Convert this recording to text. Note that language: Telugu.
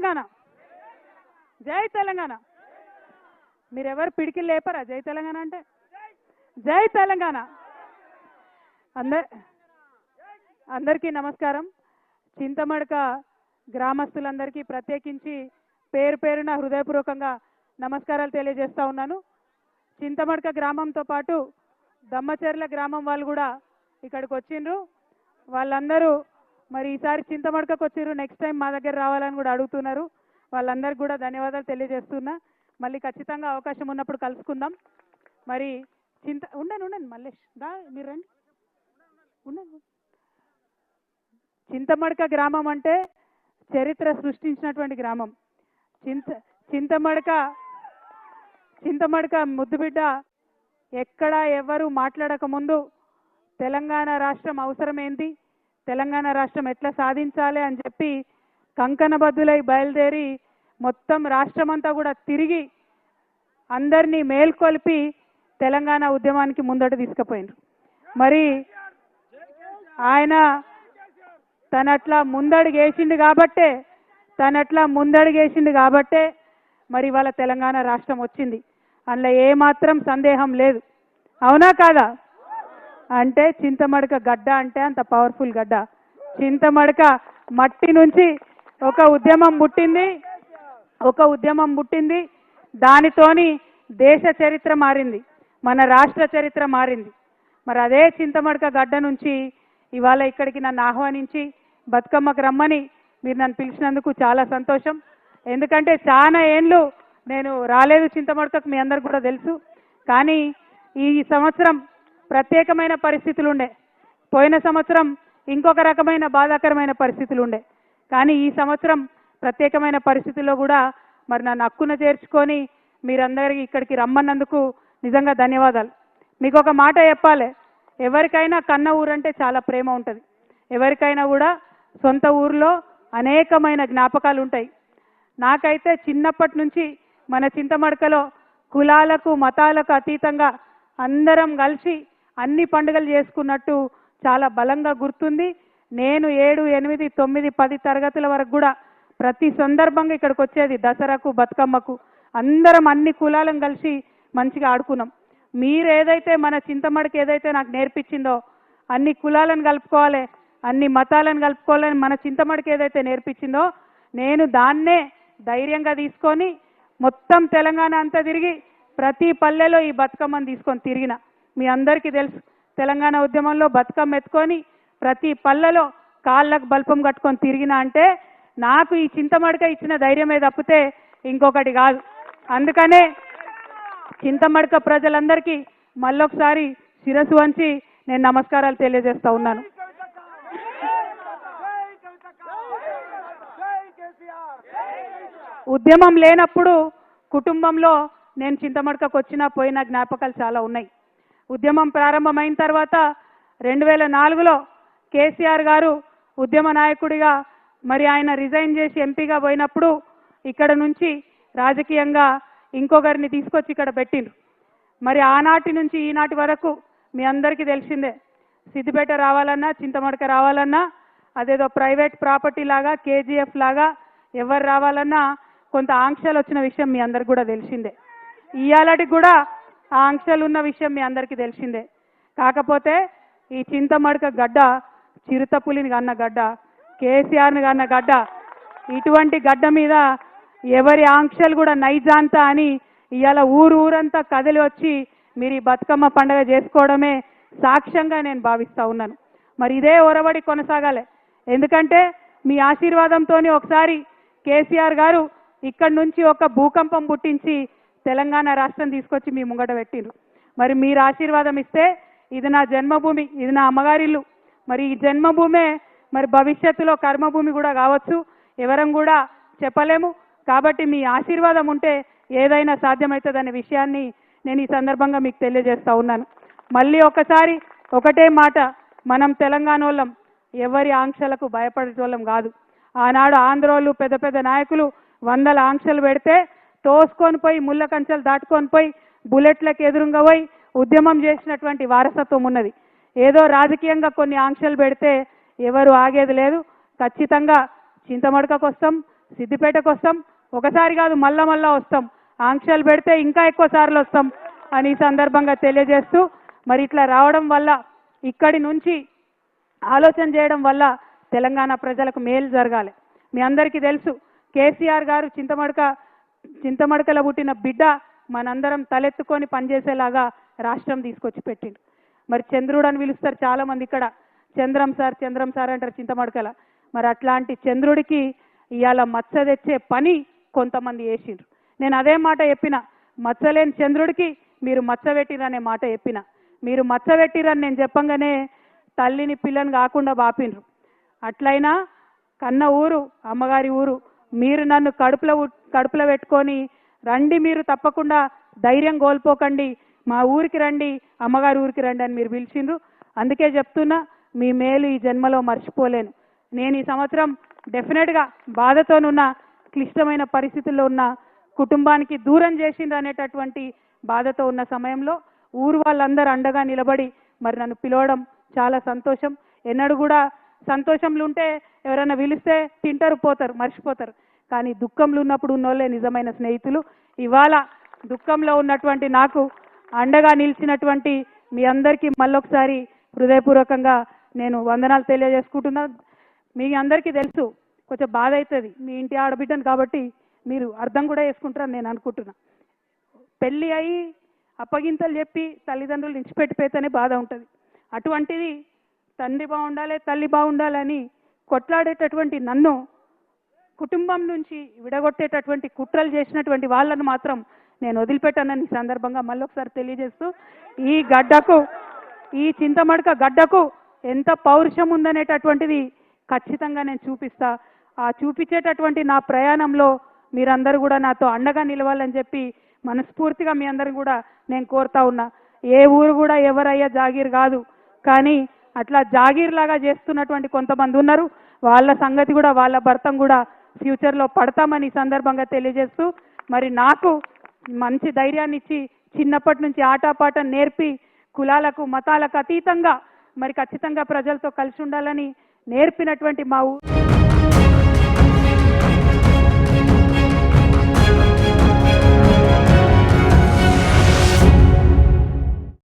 తెలంగాణ. జై తెలంగాణ. మీరెవరు పిడికి లేపరా? జై తెలంగాణ అంటే? జై తెలంగాణ. అందర్ అందరికీ నమస్కారం. చింతమడక గ్రామస్తులందరికీ ప్రత్యేకించి పేరు పేరున హృదయపూర్వకంగా నమస్కారాలు తెలియజేస్తా ఉన్నాను. చింతమడక గ్రామంతో పాటు దమ్మచెర్ల గ్రామం వాళ్ళు కూడా ఇక్కడికి వచ్చిండ్రు. వాళ్ళందరూ మరి ఈసారి చింతమడకకు వచ్చిర్రు నెక్స్ట్ టైం మా దగ్గర రావాలని కూడా అడుగుతున్నారు. వాళ్ళందరికీ కూడా ధన్యవాదాలు తెలియజేస్తున్నా. మళ్ళీ ఖచ్చితంగా అవకాశం ఉన్నప్పుడు కలుసుకుందాం. మరి చింత ఉండండి ఉండండి మల్లేష్ దా మీరు రండి. ఉండండి. చింతమడక గ్రామం అంటే చరిత్ర సృష్టించినటువంటి గ్రామం. చింత చింతమడక చింతమడక ముద్దుబిడ్డ ఎక్కడ ఎవరు మాట్లాడక ముందు తెలంగాణ రాష్ట్రం అవసరం ఏంటి తెలంగాణ రాష్ట్రం ఎట్లా సాధించాలి అని చెప్పి కంకణబద్దులై బయలుదేరి మొత్తం రాష్ట్రమంతా కూడా తిరిగి అందరినీ మేల్కొల్పి తెలంగాణ ఉద్యమానికి ముందట తీసుకుపోయినారు. మరి ఆయన తనట్లా ముందడుగేసిండు కాబట్టే తనట్లా ముందడుగేసిండు కాబట్టే మరి వాళ్ళ తెలంగాణ రాష్ట్రం వచ్చింది. అందులో ఏమాత్రం సందేహం లేదు. అవునా కాదా? అంటే చింతమడక గడ్డ అంటే అంత పవర్ఫుల్ గడ్డ. చింతమడక మట్టి నుంచి ఒక ఉద్యమం పుట్టింది ఒక ఉద్యమం పుట్టింది దానితోని దేశ చరిత్ర మారింది. మన రాష్ట్ర చరిత్ర మారింది. మరి అదే చింతమడక గడ్డ నుంచి ఇవాళ ఇక్కడికి నన్ను ఆహ్వానించి బతుకమ్మకు రమ్మని మీరు నన్ను పిలిచినందుకు చాలా సంతోషం. ఎందుకంటే చాలా ఏండ్లు నేను రాలేదు చింతమడకకు మీ అందరికి కూడా తెలుసు. కానీ ఈ సంవత్సరం ప్రత్యేకమైన పరిస్థితులు ఉండే పోయిన సంవత్సరం ఇంకొక రకమైన బాధాకరమైన పరిస్థితులు ఉండే కానీ ఈ సంవత్సరం ప్రత్యేకమైన పరిస్థితుల్లో కూడా మరి నన్ను హక్కున చేర్చుకొని మీరందరికీ ఇక్కడికి రమ్మన్నందుకు నిజంగా ధన్యవాదాలు. మీకు ఒక మాట చెప్పాలి. ఎవరికైనా కన్న ఊరంటే చాలా ప్రేమ ఉంటుంది. ఎవరికైనా కూడా సొంత ఊర్లో అనేకమైన జ్ఞాపకాలు ఉంటాయి నాకైతే చిన్నప్పటి నుంచి మన చింతమడకలో కులాలకు మతాలకు అతీతంగా అందరం కలిసి అన్ని పండుగలు చేసుకున్నట్టు చాలా బలంగా గుర్తుంది. నేను ఏడు ఎనిమిది తొమ్మిది పది తరగతుల వరకు కూడా ప్రతి సందర్భంగా ఇక్కడికి వచ్చేది దసరాకు బతుకమ్మకు. అందరం అన్ని కులాలను కలిసి మంచిగా ఆడుకున్నాం. మీరు ఏదైతే మన చింతమడికి ఏదైతే నాకు నేర్పించిందో అన్ని కులాలను కలుపుకోవాలి అన్ని మతాలను కలుపుకోవాలని మన చింతమడికి ఏదైతే నేర్పించిందో నేను దాన్నే ధైర్యంగా తీసుకొని మొత్తం తెలంగాణ అంతా తిరిగి ప్రతి పల్లెలో ఈ బతుకమ్మను తీసుకొని తిరిగిన. మీ అందరికీ తెలుసు. తెలంగాణ ఉద్యమంలో బతుకమ్మ ఎత్తుకొని ప్రతి పల్లెలో కాళ్ళకు బల్పం కట్టుకొని తిరిగిన అంటే నాకు ఈ చింతమడక ఇచ్చిన ధైర్యమే తప్పితే ఇంకొకటి కాదు. అందుకనే చింతమడక ప్రజలందరికీ మళ్ళొకసారి శిరస్సు వంచి నేను నమస్కారాలు తెలియజేస్తా ఉన్నాను. ఉద్యమం లేనప్పుడు కుటుంబంలో నేను చింతమడకకు వచ్చినా పోయిన జ్ఞాపకాలు చాలా ఉన్నాయి. ఉద్యమం ప్రారంభమైన తర్వాత రెండు వేల నాలుగులో కేసీఆర్ గారు ఉద్యమ నాయకుడిగా మరి ఆయన రిజైన్ చేసి ఎంపీగా పోయినప్పుడు ఇక్కడ నుంచి రాజకీయంగా ఇంకొకరిని తీసుకొచ్చి ఇక్కడ పెట్టిండ్రు. మరి ఆనాటి నుంచి ఈనాటి వరకు మీ అందరికీ తెలిసిందే సిద్దిపేట రావాలన్నా చింతమడక రావాలన్నా అదేదో ప్రైవేట్ ప్రాపర్టీ లాగా కేజీఎఫ్ లాగా ఎవరు రావాలన్నా కొంత ఆంక్షలు వచ్చిన విషయం మీ అందరికి కూడా తెలిసిందే. ఇవాళటికి కూడా ఆ ఆంక్షలు ఉన్న విషయం మీ అందరికీ తెలిసిందే. కాకపోతే ఈ చింతమడక గడ్డ చిరుతపులిని కన్న గడ్డ కేసీఆర్ని కన్న గడ్డ ఇటువంటి గడ్డ మీద ఎవరి ఆంక్షలు కూడా నైజాంత అని ఇవాళ ఊరు ఊరంతా కదిలి వచ్చి మీరు ఈ బతుకమ్మ పండగ చేసుకోవడమే సాక్ష్యంగా నేను భావిస్తూ ఉన్నాను. మరి ఇదే ఒరబడి కొనసాగాలి. ఎందుకంటే మీ ఆశీర్వాదంతోని ఒకసారి కేసీఆర్ గారు ఇక్కడి నుంచి ఒక భూకంపం పుట్టించి తెలంగాణ రాష్ట్రం తీసుకొచ్చి మీ ముంగట పెట్టిండ్రు మరి మీరు ఆశీర్వాదం ఇస్తే ఇది నా జన్మభూమి ఇది నా అమ్మగారిల్లు మరి ఈ జన్మభూమే మరి భవిష్యత్తులో కర్మభూమి కూడా కావచ్చు ఎవరం కూడా చెప్పలేము. కాబట్టి మీ ఆశీర్వాదం ఉంటే ఏదైనా సాధ్యమవుతుందనే విషయాన్ని నేను ఈ సందర్భంగా మీకు తెలియజేస్తా ఉన్నాను. మళ్ళీ ఒకసారి ఒకటే మాట మనం తెలంగాణ వాళ్ళం ఎవరి ఆంక్షలకు భయపడేటోళ్ళం కాదు. ఆనాడు ఆంధ్రోళ్ళు పెద్ద పెద్ద నాయకులు వందల ఆంక్షలు పెడితే తోసుకొని పోయి ముళ్ళ కంచెలు దాటుకొని పోయి బుల్లెట్లకు ఎదురుగా పోయి ఉద్యమం చేసినటువంటి వారసత్వం ఉన్నది. ఏదో రాజకీయంగా కొన్ని ఆంక్షలు పెడితే ఎవరు ఆగేది లేదు. ఖచ్చితంగా చింతమడకకు వస్తాం సిద్దిపేటకు వస్తాం ఒకసారి కాదు మళ్ళా మళ్ళా వస్తాం. ఆంక్షలు పెడితే ఇంకా ఎక్కువ సార్లు వస్తాం అని ఈ సందర్భంగా తెలియజేస్తూ మరి ఇట్లా రావడం వల్ల ఇక్కడి నుంచి ఆలోచన చేయడం వల్ల తెలంగాణ ప్రజలకు మేలు జరగాలి. మీ అందరికీ తెలుసు కేసీఆర్ గారు చింతమడక చింతమడకలో పుట్టిన బిడ్డ మనందరం తలెత్తుకొని పనిచేసేలాగా రాష్ట్రం తీసుకొచ్చి పెట్టిండు. మరి చంద్రుడు అని పిలుస్తారు చాలా మంది ఇక్కడ. చంద్రం సార్ చంద్రం సార్ అంటారు చింతమడకల. మరి అట్లాంటి చంద్రుడికి ఇవాళ మచ్చ తెచ్చే పని కొంతమంది వేసిండ్రు నేను అదే మాట చెప్పిన మచ్చలేని చంద్రుడికి మీరు మచ్చ మాట చెప్పిన. మీరు మచ్చ నేను చెప్పంగానే తల్లిని పిల్లని కాకుండా బాపిండ్రు. అట్లయినా కన్న ఊరు అమ్మగారి ఊరు మీరు నన్ను కడుపులో కడుపులో పెట్టుకొని రండి మీరు తప్పకుండా ధైర్యం కోల్పోకండి. మా ఊరికి రండి అమ్మగారి ఊరికి రండి అని మీరు పిలిచిండ్రు. అందుకే చెప్తున్నా మీ మేలు ఈ జన్మలో మర్చిపోలేను. నేను ఈ సంవత్సరం డెఫినెట్గా బాధతోనున్న క్లిష్టమైన పరిస్థితుల్లో ఉన్న కుటుంబానికి దూరం చేసిండ్రు అనేటటువంటి బాధతో ఉన్న సమయంలో ఊరు వాళ్ళందరూ అండగా నిలబడి మరి నన్ను పిలవడం చాలా సంతోషం. ఎన్నడూ కూడా సంతోషంలో ఉంటే ఎవరైనా పిలిస్తే తింటారు పోతారు మర్చిపోతారు. కానీ దుఃఖంలో ఉన్నప్పుడు ఉన్నోళ్ళే నిజమైన స్నేహితులు. ఇవాళ దుఃఖంలో ఉన్నటువంటి నాకు అండగా నిలిచినటువంటి మీ అందరికీ మళ్ళొకసారి హృదయపూర్వకంగా నేను వందనాలు తెలియజేసుకుంటున్నా. మీ అందరికీ తెలుసు కొంచెం బాధ అవుతుంది మీ ఇంటి ఆడబిడ్డను కాబట్టి మీరు అర్థం కూడా చేసుకుంటారని నేను అనుకుంటున్నా. పెళ్ళి అయి అప్పగింతలు చెప్పి తల్లిదండ్రులు ఇచ్చిపెట్టిపోతేనే బాధ ఉంటుంది. అటువంటిది తండ్రి బాగుండాలి తల్లి బాగుండాలని కొట్లాడేటటువంటి నన్ను కుటుంబం నుంచి విడగొట్టేటటువంటి కుట్రలు చేసినటువంటి వాళ్ళను మాత్రం నేను వదిలిపెట్టానని ఈ సందర్భంగా మళ్ళొకసారి తెలియజేస్తూ ఈ గడ్డకు ఈ చింతమడక గడ్డకు ఎంత పౌరుషం ఉందనేటటువంటిది ఖచ్చితంగా నేను చూపిస్తా. ఆ చూపించేటటువంటి నా ప్రయాణంలో మీరందరూ కూడా నాతో అండగా నిలవాలని చెప్పి మనస్ఫూర్తిగా మీ అందరిని కూడా నేను కోరుతా ఉన్నా. ఏ ఊరు కూడా ఎవరయ్యా జాగీర్ కాదు. కానీ అట్లా జాగీర్ లాగా చేస్తున్నటువంటి కొంతమంది ఉన్నారు. వాళ్ళ సంగతి కూడా వాళ్ళ భర్తం కూడా ఫ్యూచర్లో పడతామని ఈ సందర్భంగా తెలియజేస్తూ మరి నాకు మంచి ధైర్యాన్ని ఇచ్చి చిన్నప్పటి నుంచి ఆటపాట నేర్పి కులాలకు మతాలకు అతీతంగా మరి ఖచ్చితంగా ప్రజలతో కలిసి ఉండాలని నేర్పినటువంటి మా ఊ